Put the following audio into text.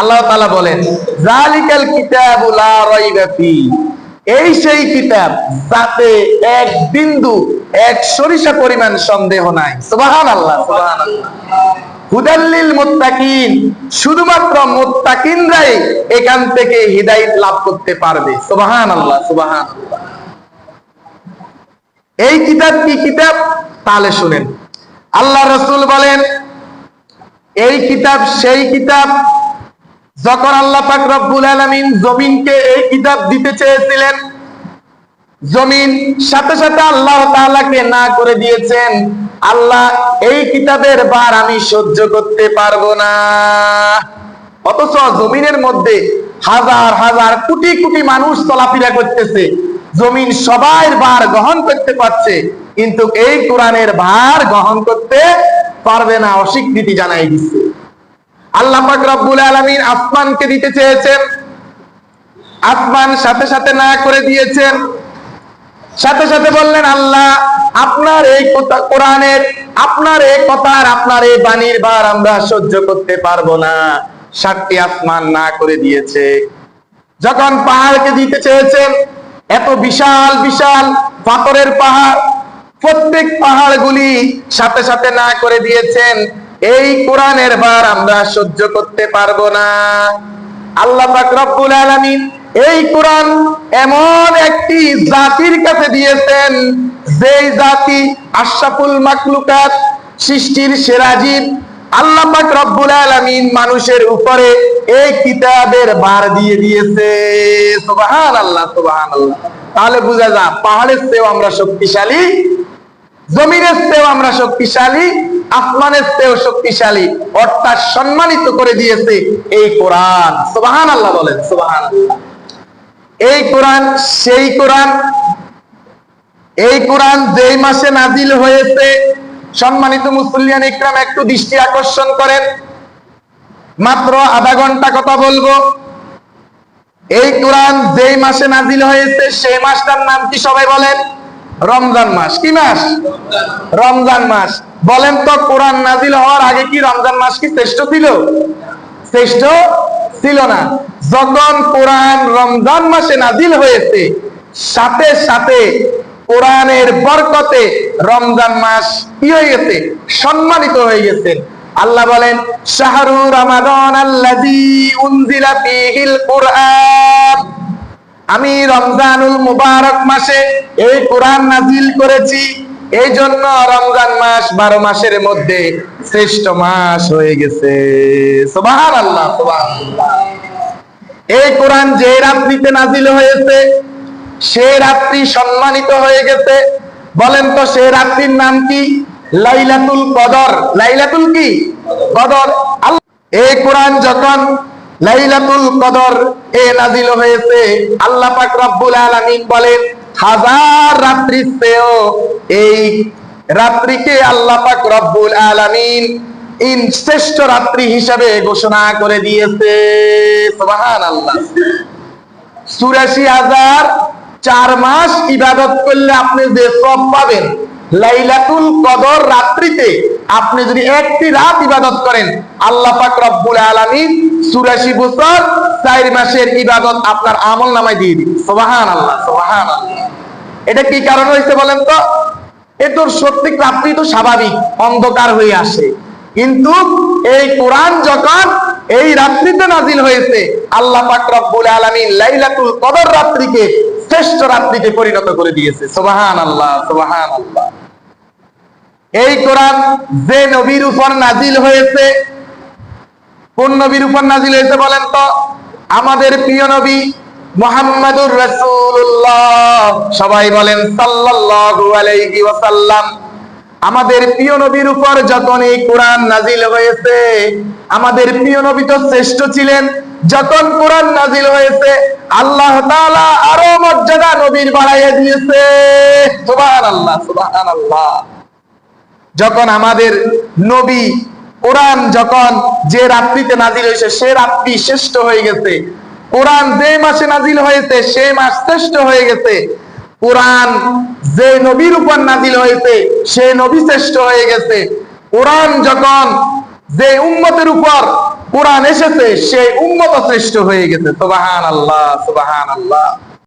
আল্লাহ তাআলা বলেন জালিকাল কিতাবু এই সেই কিতাব যাতে এক বিন্দু এক সরিষা পরিমাণ সন্দেহ নাই। সুবহানাল্লাহ। সুবহানাল্লাহ। হুদাল্লিল মুত্তাকিন শুধুমাত্র মুত্তাকিনরাই এখান থেকে হিদায়াত লাভ করতে পারবে। সুবহানাল্লাহ সুবহানাল্লাহ। এই কিতাব কি কিতাব? তাহলে শুনেন। আল্লাহ রসুল বলেন এই কিতাব সেই কিতাব যখন আল্লাহ পাক রব্বুল আলামিন জমিনকে এই কিতাব দিতে চেয়েছিলেন, জমিন সাথে সাথে আল্লাহ তাআলাকে না করে দিয়েছেন, আল্লাহ এই কিতাবের বার আমি সহ্য করতে পারব না। অথচ জমিনের মধ্যে হাজার হাজার কোটি কোটি মানুষ চলাফেরা করতেছে, জমিন সবাই ভার গ্রহণ করতে পারছে, কিন্তু এই কোরআনের ভার গ্রহণ করতে পারবে না, অস্বীকৃতি জানাই দিচ্ছে। আল্লাহ পাক রব্বুল আলামিন আসমানকে দিতে চেয়েছেন। আসমান সাথে সাথে না করে দিয়েছেন। সাথে সাথে বললেন, আল্লাহ, আপনার এই কোরআনের, আপনার এই কথার, আপনার এই বাণীর ভার আমরা সহ্য করতে পারব না। সাতটি আসমান না করে দিয়েছে। যখন পাহাড়কে দিতে চেয়েছেন, এত বিশাল বিশাল পাথরের পাহাড়, প্রত্যেক পাহাড়গুলি সাথে সাথে না করে দিয়েছেন। এই কোরআনের ভার আমরা সহ্য করতে পারব না। আল্লাহ রব্বুল আলামিন এই কোরআন এমন একটি জাতির কাছে দিয়েছেন, যেই জাতি আশরাফুল মাকলুকাত সৃষ্টির সেরা জীব। আল্লাহ পাক রব্বুল আলামিন মানুষের উপরে এই কিতাবের ভার দিয়ে দিয়েছে। সুবহানাল্লাহ সুবহানাল্লাহ। তাহলে বোঝা যায় পাহাড়ের চেয়েও আমরা শক্তিশালী, জমিনের চেয়েও আমরা শক্তিশালী আসমানের চেয়েও শক্তিশালী, অর্থাৎ সম্মানিত করে দিয়েছে এই কোরআন। সুবাহান আল্লাহ বলেন সুবাহান এই কোরআন, সেই কোরআন, এই কোরআন যেই মাসে নাজিল হয়েছে, সম্মানিত মুসলিয়ান ইকরাম, একটু দৃষ্টি আকর্ষণ করেন। মাত্র আধা ঘণ্টা কথা বলব। এই কোরআন যেই মাসে নাজিল হয়েছে, সেই মাসটার নাম কি সবাই বলেন? রমজান মাস, কি মাস? রমজান মাস। বলেন তো, কোরআন নাজিল হওয়ার আগে কি রমজান মাস কি শ্রেষ্ঠ ছিল? শ্রেষ্ঠ ছিল না। যখন কোরআন রমজান মাসে নাজিল হয়েছে, সাথে সাথে কোরআনের বরকতে রমজান মাস কি হয়ে গেছে? সম্মানিত হয়ে গেছে। আল্লাহ বলেন, শাহরু রমাদান আল্লাযী উনজিলা কুরআন। আমি রমজানুল মুবারক মাসে এই কোরআন নাজিল করেছি। এই জন্য রমজান মাস বারো মাসের মধ্যে শ্রেষ্ঠ মাস হয়ে গেছে। এই কোরআন যে রাত্রিতে নাজিল হয়েছে, সে রাত্রি সম্মানিত হয়ে গেছে। বলেন তো, সে রাত্রির নাম কি? লাইলাতুল কদর। লাইলাতুল কি? কদর। এই কোরআন যখন লাইলাতুল কদর, এ নাজিল হয়েছে। আল্লাহ পাক রব্বুল আলামিন বলেন, হাজার রাত্রির চেয়েও এই রাত্রিকে আল্লাহ পাক রব্বুল আলামিন ইন শ্রেষ্ঠ রাত্রি হিসাবে ঘোষণা করে দিয়েছে। সুবহানাল্লাহ। চুরাশি হাজার চার মাস ইবাদত করলে আপনি যে সব পাবেন লাইলাতুল কদর রাত্রিতে আপনি যদি একটি রাত ইবাদত করেন, আল্লাহ পাক রব্বুল বছর মাসের ইবাদত আপনার আমল নামায় দিয়ে সুবাহান এটা কি বলেন তো? এ তোর সত্যি রাত্রি তো স্বাভাবিক, অন্ধকার হয়ে আসে। কিন্তু এই কোরআন যখন এই রাত্রিতে নাজিল হয়েছে, আল্লাহ পাক রব্বুল আলামিন লাইলাতুল কদর রাত্রিকে শ্রেষ্ঠ রাত্রিতে পরিণত করে দিয়েছে। সুবহান আল্লাহ সুবহান আল্লাহ এই কোরআন যে নবীর উপর নাজিল হয়েছে, কোন নবীর উপর নাজিল হয়েছে বলেন তো? আমাদের প্রিয় নবী মোহাম্মদুর রাসূলুল্লাহ। সবাই বলেন সাল্লাল্লাহু আলাইহি ওয়াসাল্লাম। আমাদের প্রিয় নবীর উপর যখন এই কোরআন নাজিল হয়েছে, আমাদের প্রিয় নবী তো শ্রেষ্ঠ ছিলেন যখন কোরআন নাজিল হয়েছে আল্লাহ আরও মর্যাদা নবীর বাড়াইয়া দিয়েছে। যখন আমাদের নবী কোরআন যখন যে রাত্রিতে নাজিল হয়েছে, সে রাত্রি শ্রেষ্ঠ হয়ে গেছে। কোরআন যে মাসে নাজিল হয়েছে, সে মাস শ্রেষ্ঠ হয়ে গেছে। কোরআন যে নবীর উপর নাজিল হয়েছে, সে নবী শ্রেষ্ঠ হয়ে গেছে। কোরআন যখন যে উম্মতের উপর কোরআন এসেছে সেই উন্মত শ্রেষ্ঠ হয়ে গেছে। সুবাহান আল্লাহ সুবাহান আল্লাহ